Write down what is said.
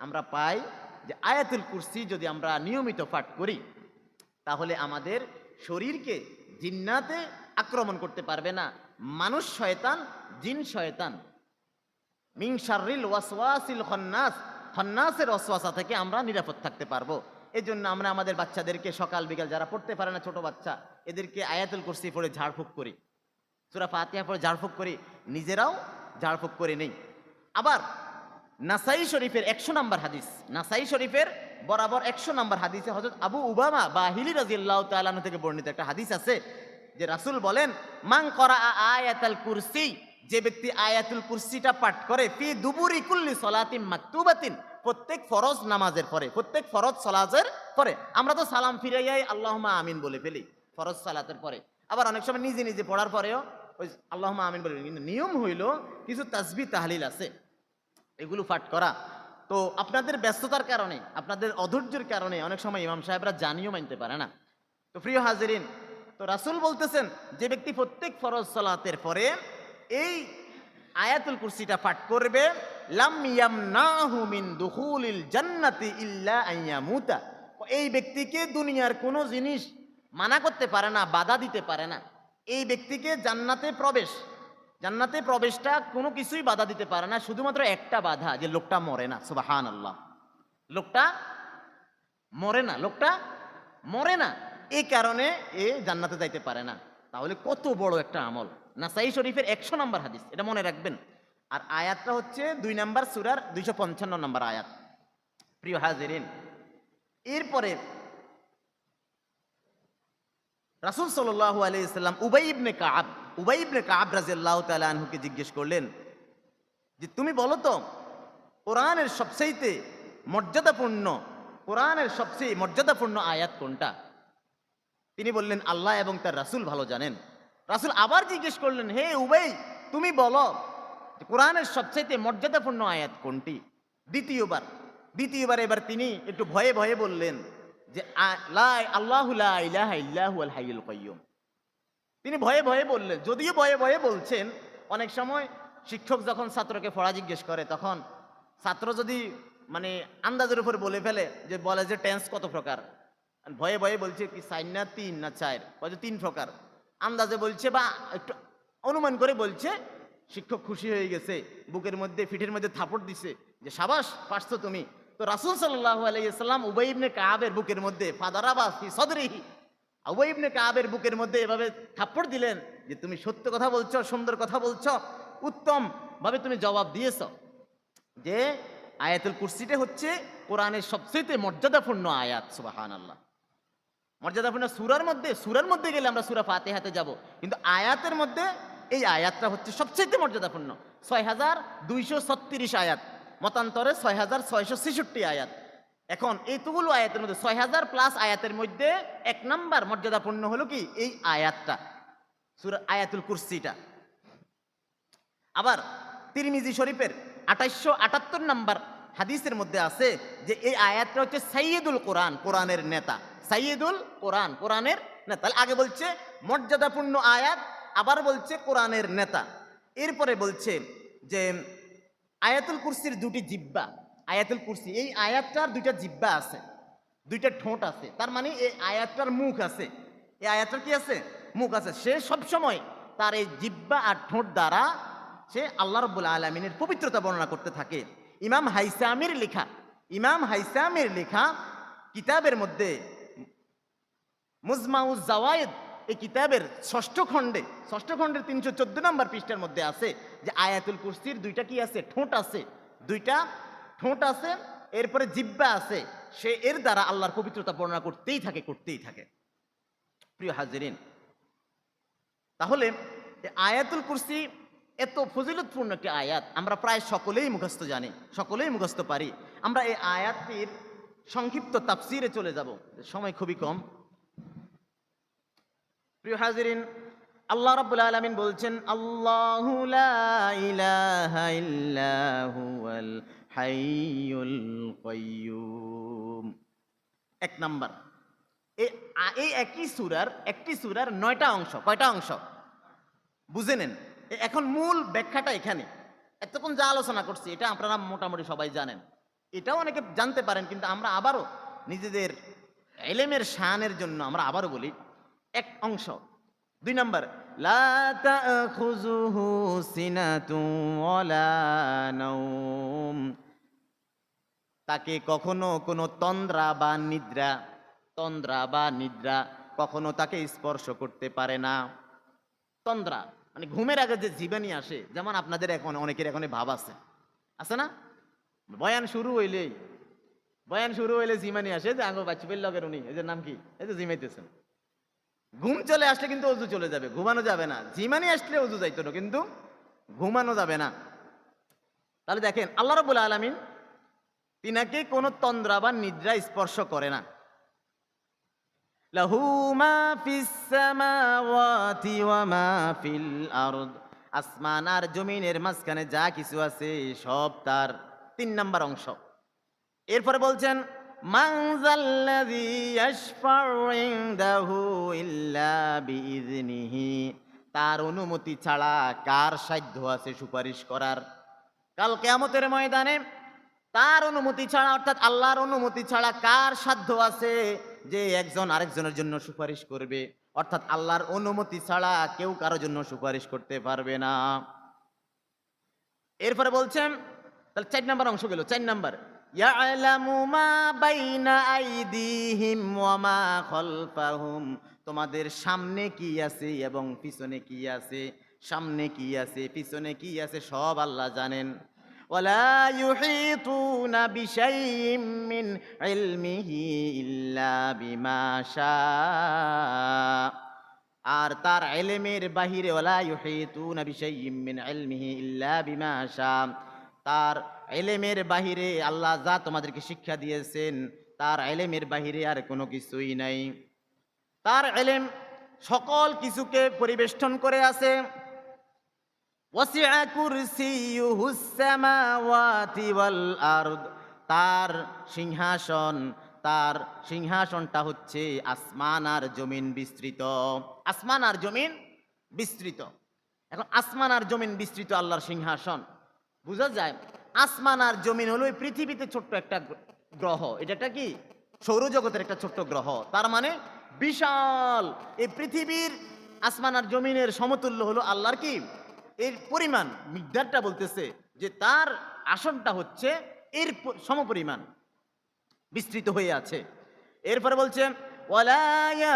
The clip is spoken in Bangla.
আমরা পাই যে আয়াতুল কুরসি যদি আমরা নিয়মিত পাঠ করি, তাহলে আমাদের শরীরকে জিন্নাতে আক্রমণ করতে পারবে না। মানুষ শয়তান, জিন শয়তান। মিং শাররিল ওয়াসওয়াসিল খন্নাস। খন্নাসের ওয়াসওয়াসা থেকে আমরা নিরাপদ থাকতে পারব। এই জন্য আমরা আমাদের বাচ্চাদেরকে সকাল, বিকাল যারা পড়তে পারে না ছোট বাচ্চা, এদেরকে আয়াতুল কুরসি পড়ে ঝাড়ফুঁক করি। সুরা ফাতিহা পড়ে ঝাড়ফুঁক করি। নিজেরাও ঝাড়ফুঁক করে নেই। আবার নাসাই শরীফের একশো নম্বর হাদিস। নাসাই শরীফের বরাবর একশো নম্বর হাদিসে হজরত আবু উবামা বা হিলি রাজিয়াল্লাহ তালানু থেকে বর্ণিত একটা হাদিস আছে, যে রাসূল বলেন মাং করা আয়াতাল কুরসি যে ব্যক্তি আয়াতুল কুরসিটা পাঠ করে, ফি দুবুরি কুল্লি সলাতিন মাকতুবাতিন প্রত্যেক ফরজ নামাজের পরে, প্রত্যেক ফরজ সলাজের পরে। আমরা তো সালাম ফিরে যাই আল্লাহমা আমিন বলে ফেলি, ফরজ সালাতের পরে। আবার অনেক সময় নিজে নিজে পড়ার পরেও ওই আল্লাহমা আমিন বলে কিন্তু নিয়ম হইল, কিছু তাসবি তাহলিল আছে। এগুলো পাঠ করা। তো আপনাদের ব্যস্ততার কারণে, আপনাদের অধৈর্যের কারণে অনেক সময় ইমাম সাহেবরা জানিও মানতে পারে না। তো প্রিয় হাজিরিন, তো রাসূল বলতেছেন যে ব্যক্তি প্রত্যেক ফরজ সালাতের পরে এই আয়াতুল কুরসিটা পাঠ করবে জান্নাতি ইল্লা এই ব্যক্তিকে দুনিয়ার কোনো জিনিস মানা করতে পারে না, বাধা দিতে পারে না। এই ব্যক্তিকে জান্নাতে প্রবেশ জান্নাতে প্রবেশটা কোনো কিছুই বাধা দিতে পারে না, শুধুমাত্র একটা বাধা, যে লোকটা মরে না সুবাহান আল্লাহ লোকটা মরে না, লোকটা মরে না এই কারণে এ জান্নাতে যাইতে পারে না। তাহলে কত বড় একটা আমল। নাসাই শরীফের একশো নম্বর হাদিস, এটা মনে রাখবেন। আর আয়াতটা হচ্ছে দুই নাম্বার সুরার দুইশো পঞ্চান্ন নম্বর আয়াত। প্রিয় হাজিরিন, এরপরে রাসুল সাল্লাল্লাহু আলাইহি সাল্লাম উবাই ইবনে কাব উবাই ইবনে কাব রাদিয়াল্লাহু তাআলা আনহুকে জিজ্ঞেস করলেন যে, তুমি বলো তো, কোরআনের সবচেয়ে মর্যাদাপূর্ণ, কোরআনের সবচেয়ে মর্যাদাপূর্ণ আয়াত কোনটা? তিনি বললেন, আল্লাহ এবং তার রাসূল ভালো জানেন। রাসূল আবার জিজ্ঞেস করলেন, হে উবাই, তুমি বলো কোরআনের সবচেয়ে মর্যাদাপূর্ণ আয়াত কোনটি? দ্বিতীয়বার দ্বিতীয়বার এবার তিনি একটু ভয়ে ভয়ে বললেন যে আল্লাহু লা ইলাহা ইল্লাহু হাইয়ুল কাইয়্যুম। তিনি ভয়ে ভয়ে বললেন, যদিও ভয়ে ভয়ে বলছেন, অনেক সময় শিক্ষক যখন ছাত্রকে পড়া জিজ্ঞেস করে, তখন ছাত্র যদি মানে আন্দাজের উপর বলে ফেলে যে বলে যে টেন্স কত প্রকার ভয়ে ভয়ে বলছে কি সাইন না তিন না চার বলছে তিন প্রকার। আন্দাজে বলছে বা একটু অনুমান করে বলছে, শিক্ষক খুশি হয়ে গেছে, বুকের মধ্যে পিঠের মধ্যে থাপড় দিছে, যে সাবাস, পারছ তুমি। তো রাসুল সাল্লাহ আলাইসাল্লাম উবাই ইবনে কাবের বুকের মধ্যে, ফাদারাবা ফি সদরিহি ইবনে কাবের বুকের মধ্যে এভাবে থাপ্পড় দিলেন যে তুমি সত্য কথা বলছো, সুন্দর কথা বলছো, উত্তম ভাবে তুমি জবাব দিয়েছ। যে আয়াতুল কুরসিটা হচ্ছে কোরআনের সবচেয়ে মর্যাদাপূর্ণ আয়াত সুবাহান আল্লাহ মর্যাদাপূর্ণ সুরার মধ্যে সুরার মধ্যে গেলে আমরা সুরা ফাতেহাতে যাব, কিন্তু আয়াতের মধ্যে এই আয়াতটা হচ্ছে সবচেয়ে মর্যাদাপূর্ণ। ছয় হাজার দুইশো ছত্রিশ আয়াত, মতান্তরে ছয় হাজার ছয়শো ছেষট্টি আয়াত। এখন এইটুকুলো আয়াতের মধ্যে ছয় হাজার প্লাস আয়াতের মধ্যে এক নাম্বার মর্যাদাপূর্ণ হলো কি? এই আয়াতটা, সুরা আয়াতুল কুরসিটা। আবার তিরমিজি শরীফের আঠাইশশো আটাত্তর নাম্বার হাদিসের মধ্যে আছে যে এই আয়াতটা হচ্ছে সাইয়েদুল কোরআন, কোরআনের নেতা। সাইয়েদুল কোরআন, কোরআনের নেতা। আগে বলছে মর্যাদাপূর্ণ আয়াত, আবার বলছে কোরআনের নেতা। এরপরে বলছে যে আয়াতুল কুরসির দুটি জিব্বা আয়াতুল কুরসি, এই আয়াতটার দুইটা জিব্বা আছে, দুইটা ঠোঁট আছে, তার মানে এই আয়াতটার মুখ আছে। এই আয়াতটার কি আছে? মুখ আছে। সে সব সময় তার এই জিব্বা আর ঠোঁট দ্বারা সে আল্লাহ রব্বুল আলমিনের পবিত্রতা বর্ণনা করতে থাকে। ইমাম হাইসামির লেখা, ইমাম হাইসামির লেখা কিতাবের মধ্যে মুজমাউজ জাওয়ায়েদ এই কিতাবের ষষ্ঠ খণ্ডে, ষষ্ঠ খণ্ডের তিনশো চোদ্দ নম্বর পৃষ্ঠার মধ্যে আছে যে আয়াতুল কুরসির দুইটা কি আছে? ঠোঁট আছে। দুইটা ঠোঁট আছে, এরপরে জিব্বা আছে, সে এর দ্বারা আল্লাহর পবিত্রতা বর্ণনা করতেই থাকে করতেই থাকে। প্রিয় হাজিরিন, তাহলে আয়াতুল কুরসি এত ফজিলতপূর্ণ একটি আয়াত, আমরা প্রায় সকলেই মুখস্থ জানি, সকলেই মুখস্থ পারি। আমরা এই আয়াতটির সংক্ষিপ্ত তাফসিরে চলে যাব, সময় খুবই কম। প্রিয় হাজিরিন, আল্লাহ রাব্বুল আলামিন বলছেন, আল্লাহু হাইয়ুল কাইয়্যুম এক নাম্বার। এই একই সূরার, একটি সূরার নয়টা অংশ, কয়টা অংশ? বুঝে নেন। এখন মূল ব্যাখ্যাটা এখানে। এতক্ষণ যা আলোচনা করছি, এটা আপনারা মোটামুটি সবাই জানেন। এটাও অনেকে জানতে পারেন, কিন্তু আমরা আবারও নিজেদের এলেমের শানের জন্য আমরা আবারও বলি, এক অংশ। দুই নম্বর, লা তাকে কখনো কোনো তন্দ্রা বা নিদ্রা, তন্দ্রা বা নিদ্রা কখনো তাকে স্পর্শ করতে পারে না। তন্দ্রা মানে ঘুমের আগে যে জীবানি আসে, যেমন আপনাদের এখন, অনেকের এখন ভাব আছে। আছে না? বয়ান শুরু হইলেই, বয়ান শুরু হইলে জিমানি আসে, যে আঙ্গো বাচ্চা পেল লগের উনি এদের নাম কি? এই যে জিমাইতেছেন। ঘুম চলে আসলে কিন্তু অজু চলে যাবে, ঘুমানো যাবে না। জিমানি আসলে অজু যাইতো না, কিন্তু ঘুমানো যাবে না। তাহলে দেখেন, আল্লাহ রবুল আলমিন তিনাকে কোনো তন্দ্রা বা নিদ্রা স্পর্শ করে না। লাহু আসমান আর জমিনের মাঝখানে যা কিছু আছে সব তার তিন নাম্বার অংশ। এরপরে বলছেন তার অনুমতি ছাড়া কার সাধ্য আছে সুপারিশ করার? কাল কেয়ামতের ময়দানে তার অনুমতি ছাড়া, অর্থাৎ আল্লাহর অনুমতি ছাড়া কার সাধ্য আছে যে একজন আরেকজনের জন্য সুপারিশ করবে? অর্থাৎ আল্লাহর অনুমতি ছাড়া কেউ কারও জন্য সুপারিশ করতে পারবে না। এরপরে বলছেন, তাহলে চার নাম্বার অংশ গেল, চার নাম্বার। তোমাদের সামনে কি আছে এবং পিছনে কি আছে? সামনে কি আছে, পিছনে কি আছে, সব আল্লাহ জানেন। ولا يحيطون بشيء من علمه إلا بما شاء আর তার এলেমের বাহিরে ওলা ইউহিতুনা বিশাইয়্যিম মিন ইলমিহি ইল্লা বিমা শা তার এলেমের বাহিরে আল্লাহ যা তোমাদেরকে শিক্ষা দিয়েছেন তার এলেমের বাহিরে আর কোনো কিছুই নাই তার এলেম সকল কিছুকে পরিবেষ্টন করে আছে ওয়াসিআ কুরসিয়ুহুস সামাওয়াতি আরদ। তার সিংহাসন, তার সিংহাসনটা হচ্ছে আসমান আর জমিন বিস্তৃত। আসমান আর জমিন বিস্তৃত। এখন আসমান আর জমিন বিস্তৃত আল্লাহর সিংহাসন। বোঝা যায়? আসমান আর জমিন হলো পৃথিবীতে ছোট্ট একটা গ্রহ। এটা কি? সৌরজগতের একটা ছোট্ট গ্রহ। তার মানে বিশাল। এই পৃথিবীর আসমান আর জমিনের সমতুল্য হলো আল্লাহর কি? এর পরিমাণ, মিকদারটা বলতেছে যে তার আসনটা হচ্ছে এর সম সমপরিমাণ বিস্তৃত হয়ে আছে। এরপরে বলছে ওয়ালায়া